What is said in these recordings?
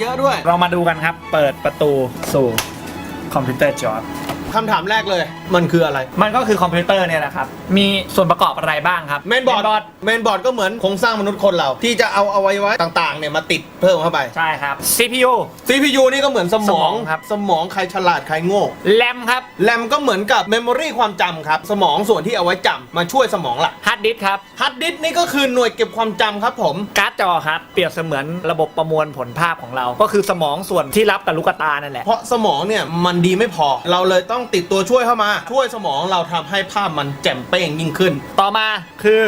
เยอะด้วย เรามาดูกันครับ เปิดประตูสู่คอมพิวเตอร์จอ คำถามแรกเลย มันคืออะไร มันก็คือคอมพิวเตอร์เนี่ยนะครับ มีส่วนประกอบอะไรบ้างครับ เมนบอร์ด เมนบอร์ดก็เหมือนโครงสร้างมนุษย์คนเรา ที่จะเอาอวัยวะต่างๆเนี่ยมาติดเพิ่มเข้าไป ใช่ครับ CPU CPU นี่ก็เหมือนสมองสมองครับ สมองใครฉลาดใครโง่ แรมครับแรมก็เหมือนกับเมมโมรีความจำครับ สมองส่วนที่เอาไว้จำมาช่วยสมองหลักฮาร์ดดิสก์ครับ ฮาร์ดดิสก์นี่ก็คือหน่วยเก็บความจำครับผม การ์ดจอครับ เปรียบเสมือนระบบประมวลผลภาพของเรา ก็คือสมองส่วนที่รับกับลูกตานั่นแหละ เพราะสมองเนี่ยมันดีไม่พอ เราเลยต้องติดตัวช่วยเข้ามา ช่วยสมองเราทำให้ภาพมันแจ่มเป้งยิ่งขึ้น ต่อมาคือ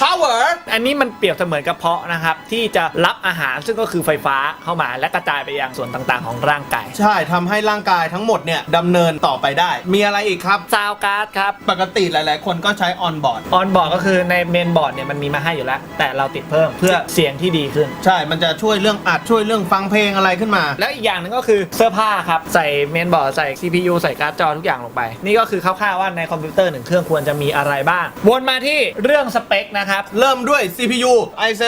power อันนี้มันเปรียบเสมือนกระเพาะนะครับ ที่จะรับอาหารซึ่งก็คือไฟฟ้าเข้ามาและกระจายไปยังส่วนต่างๆ ของร่างกาย ใช่ทำให้ร่างกายทั้งหมดเนี่ยดำเนินต่อไปได้ มีอะไรอีกครับ ซาวการ์ดครับ ปกติหลาย ๆ คนก็ใช้ on board ออนบอร์ดก็คือในเมนบอร์ดเนี่ยมันมีมาให้อยู่แล้ว แต่เราติดเพิ่มเพื่อเสียงที่ดีขึ้น ใช่ มันจะช่วยเรื่องอัดช่วยเรื่องฟังเพลงอะไรขึ้นมา แล้วอีกอย่างหนึงก็คือเสื้อผ้าครับ ใส่เมนบอร์ดใส่ CPU ใส่การ์ดจอทุกอย่างลงไป นี่ก็คือคร่าวๆว่าในคอมพิวเตอร์หนึ่งเครื่องควรจะมีอะไรบ้าง วนมาที่เรื่องสเปคนะครับ เริ่มด้วย CPU i7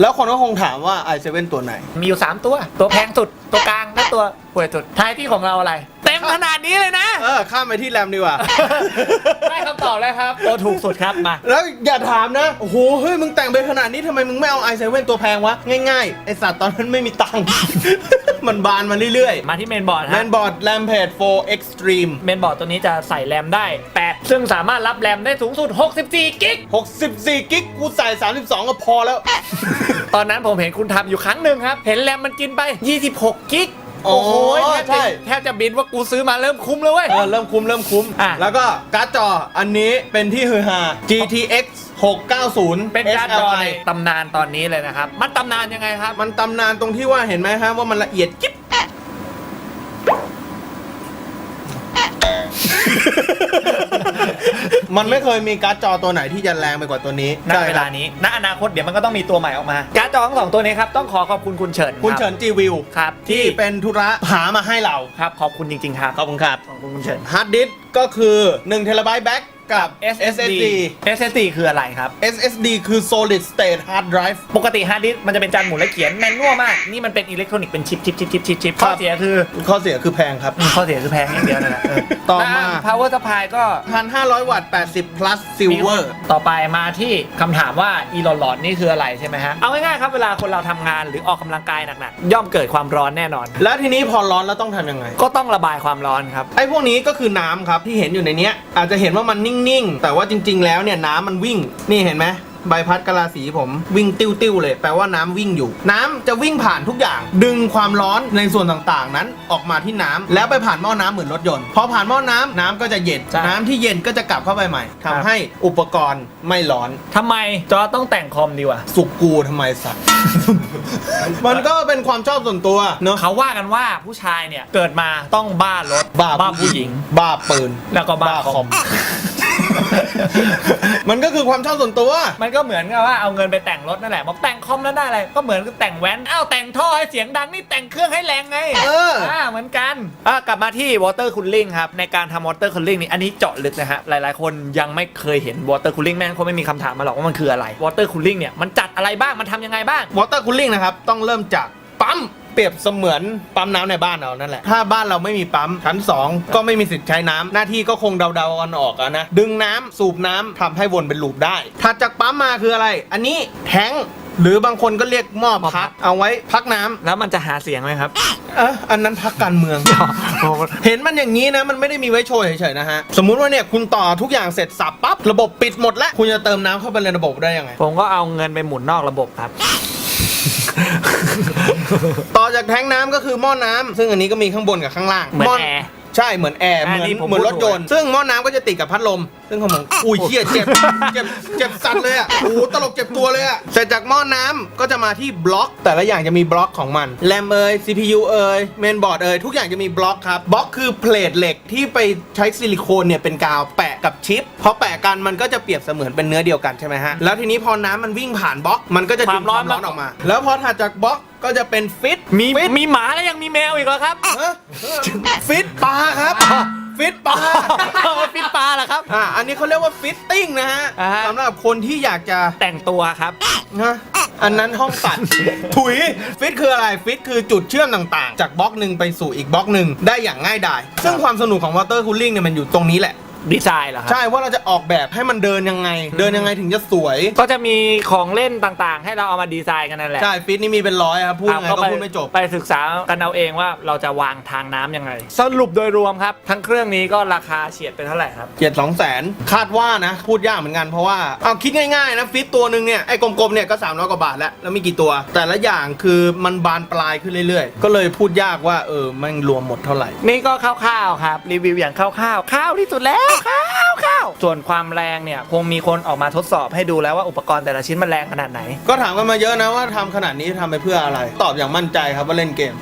แล้วคนก็คงถามว่า i7 ตัวไหน มีอยู่ 3 ตัว ตัวแพงสุด ตัวกลาง และตัวป่วยสุด ท้ายที่ของเราอะไร มขนาดนี้เลยนะ เออข้ามไปที่แรมดีกว่า ได้คำตอบแล้วครับ ตัวถูกสุดครับมา แล้วอย่าถามนะ โอ้โห เฮ้ย มึงแต่งไปขนาดนี้ทำไมมึงไม่เอา i7 ตัวแพงวะ ง่ายๆ ไอสัตว์ตอนนั้นไม่มีตังค์ มันบานมาเรื่อยมาที่เมนบอร์ดๆฮะแมนบอร์ด Rampage 4 Extreme เมนบอร์ดตัวนี้จะใส่แรมได้ 8 ซึ่งสามารถรับแรมได้สูงสุด 64 กิก 64 กิกกูใส่ 32 ก็พอแล้ว ตอนนั้นผมเห็นคุณทำอยู่ครั้งหนึ่งครับ เห็นแรมมันกินไป 26 กิก โอ้โอ้โหแทบใช่จะแทบจะบินว่ากูซื้อมาเริ่มคุ้มแล้วเว้ย เออเริ่มคุ้มเริ่มคุ้มอะ แล้วก็การ์ดจออันนี้เป็นที่ฮือฮา GTX 690 เป็นการ์ดจอใน SLI ตำนานตอนนี้เลยนะครับ มันตำนานยังไงครับ มันตำนานตรงที่ว่าเห็นไหมครับว่ามันละเอียดจิ๊บ มันไม่เคยมีการ์ดจอตัวไหนที่จะแรงไปกว่าตัวนี้ณใช่เวคลารับนี้ณอนาคตเดี๋ยวมันก็ต้องมีตัวใหม่ออกมาการ์ดจอทั้งสองตัวนี้ครับต้องขอขอบคุณคุณเฉินคุณรับเฉินจีวิวครับที่ที่เป็นธุระหามาให้เราครับขอบคุณจริงๆครับขอบคุณครับขอบคุณคุณเฉิน ฮาร์ดดิสก็คือ1เทราไบต์แบ็ก กับ SSD SSD คืออะไรครับ SSD คือ solid state hard drive ปกติฮาร์ดดิสก์มันจะเป็นจานหมุนและเขียนแมนนวลมาก นี่มันเป็นอิเล็กทรอนิกส์เป็นชิปชิปชิปชิปชิปชิปครัข้อบเสียคือข้อเสียคือแพงครับอืมข้อเสียคือแพงอย่างเดียวนั่นแหละเออต่อมาแล้ว power supply ก็ 1,500 วัตต์ 80 plus silver ต่อไปมาที่คำถามว่าอีหลอดๆนี่คืออะไรใช่ไหมฮะ เอาง่ายๆครับเวลาคนเราทำงานหรือออกกำลังกายหนักๆย่อมเกิดความร้อนแน่นอน แล้วทีนี้พอร้อนแล้วต้องทำยังไง ก็ต้องระบายความร้อนครับ ไอ้พวกนี้ก็คือน้ำครับที่เห็นอยู่ในเนี้ยอาจจะเห็นว่ามันนิ่งๆ แต่ว่าจริง ๆ แล้วเนี่ยน้ำมันวิ่ง นี่เห็นไหมใบพัดกะลาสีผมวิ่งติ้วๆเลย แปลว่าน้ำวิ่งอยู่ น้ำจะวิ่งผ่านทุกอย่าง ดึงความร้อนในส่วนต่างๆ นั้นออกมาที่น้ำแล้วไปผ่านหม้อน้ำเหมือนรถยนต์พอผ่านหม้อน้ำน้ำก็จะเย็นใช่น้ำที่เย็นก็จะกลับเข้าไปใหม่ทำให้อุปกรณ์ไม่ร้อนทำไมจอต้องแต่งคอมดีวะสุกกูทำไมสัตว์มันก็เป็นความชอบส่วนตัวเนอะเขาว่ากันว่าผู้ชายเนี่ยเกิดมาต้องบ้ารถบ้าผู้หญิง บ้าปืนแล้วก็บ้าคอม มันก็คือความชอบส่วนตัว มันก็เหมือนกับว่าเอาเงินไปแต่งรถนั่นแหละบอกแต่งคอมแล้วได้อะไรก็เหมือนกับแต่งแว้นอ้าวแต่งท่อให้เสียงดังนี่แต่งเครื่องให้แรงไงเอออ่าเหมือนกันอะกลับมาที่ water cooling ครับในการทำ water cooling นี่อันนี้เจาะลึกนะฮะหลายๆ คนยังไม่เคยเห็น water cooling แม่งคงไม่มีคำถามมาหรอกว่ามันคืออะไร water cooling เนี่ยมันจัดอะไรบ้างมันทำยังไงบ้างวอเตอร์คูลิ่งนะครับต้องเริ่มจากปั๊ม เปรียบเสมือนปั๊มน้ำในบ้านเรานั่นแหละ ถ้าบ้านเราไม่มีปั๊มชั้น 2 ก็ไม่มีสิทธิ์ใช้น้ำหน้าที่ก็คงเดาๆกันออกอะนะ ดึงน้ำสูบน้ำทำให้วนเป็นลูปได้ถัดจากปั๊มมาคืออะไร อันนี้แทงค์หรือบางคนก็เรียกหม้อหม้อพัพักกเอาไว้พักน้ำ แล้วมันจะหาเสียงไหมครับ เอะอันนั้นพักการเมือง เห็นมันอย่างนี้นะ มันไม่ได้มีไว้โชว์เฉยๆนะฮะ สมมุติว่าเนี่ยคุณต่อทุกอย่างเสร็จสับปั๊บ ระบบปิดหมดแล้ว คุณจะเติมน้ำเข้าไปในระบบได้ยังไง ผมก็เอาเงินไปหมุนนอกระบบครับ ต่อจากแทงน้ำก็คือหม้อน้ำซึ่งอันนี้ก็มีข้างบนกับข้างล่างเหมือนม้แอร์ใช่เหมือนแอร์อ่าเหมือนนี่ผมเหมือนพูดรถยนต์ถูกซึ่งหม้อน้ำก็จะติดกับพัดลม ซึ่งของผมอุ้ยเชี่ยเจ็บเจ็บเจ็บสัตว์เลยอะโอ้โหตลกเจ็บตัวเลยอะเสร็จจากหม้อน้ำก็จะมาที่บล็อก แต่ละอย่างจะมีบล็อกของมันแรมเอย CPU เอยเมนบอร์ดเอยทุกอย่างจะมีบล็อกครับบล็อกคือเพลทเหล็กที่ไปใช้ซิลิโคนเนี่ยเป็นกาวแปะ กับชิปพอแปะกันมันก็จะเปรียบเสมือนเป็นเนื้อเดียวกันใช่ไหมฮะแล้วทีนี้พอน้ำมันวิ่งผ่านบล็อกมันก็จะดึงความมคาวร้ร้ออนนออกมา แล้วพอถัดจากบล็อกก็จะเป็นฟิตมีฟิตมีหมาแล้วยังมีแมวอีกเหรอครับ ฮะฟิตปลาครับฟิตปลา ฟิตปลาเหรอครับ อ่า อันนี้เขาเรียกว่าฟิตติ้งนะฮะอ่าฮะ สำหรับคนที่อยากจะแต่งตัวครับ นะอันนั้นห้องตัด ถุย ฟิตคืออะไร ฟิตคือจุดเชื่อมต่างๆ จากบล็อกหนึ่งไปสู่อีกบล็อกหนึ่งได้อย่างง่ายดาย ซึ่งความสนุกของวอเตอร์คูลิ่งเนี่ยมันอยู่ตรงนี้แหละ ดีไซน์เหรอครับ ใช่ว่าเราจะออกแบบให้มันเดินยังไง เดินยังไงถึงจะสวย ก็จะมีของเล่นต่างๆ ให้เราเอามาดีไซน์กันนั่นแหละใช่ฟิตนี่มีเป็นร้อยครับพูดยังไงก็ปพูดไม่จบ ไปศึกษากันเอาเองว่าเราจะวางทางน้ำยังไง สรุปโดยรวมครับ ทั้งเครื่องนี้ก็ราคาเฉียดไปเท่าไหร่ครับเจ็ดสองแสนคาดว่านะ พูดยากเหมือนกันเพราะว่าเอาคิดง่ายๆนะฟิตตัวหนึ่งเนี่ยไอ้กลมๆเนี่ยก็3 0 0กว่าบาทแล้วแล้วมีกี่ตัว แต่ละอย่างคือมันบานปลายขึ้นเรื่อยๆ ก็เลยพูดยากว่าเออมันรวมหมดเท่าไหร่นี่ก็คร่าวๆครับรีวิวอย่างคร่าวๆข้าวที่สุดแล้วข้าวข้าวส่วนความแรงเนี่ยคงมีคนออกมาทดสอบให้ดูแล้วว่าอุปกรณ์แต่ละชิ้นมันแรงขนาดไหน ก็ถามกันมาเยอะนะว่าทำขนาดนี้ทำไปเพื่ออะไร ตอบอย่างมั่นใจครับว่าเล่นเกม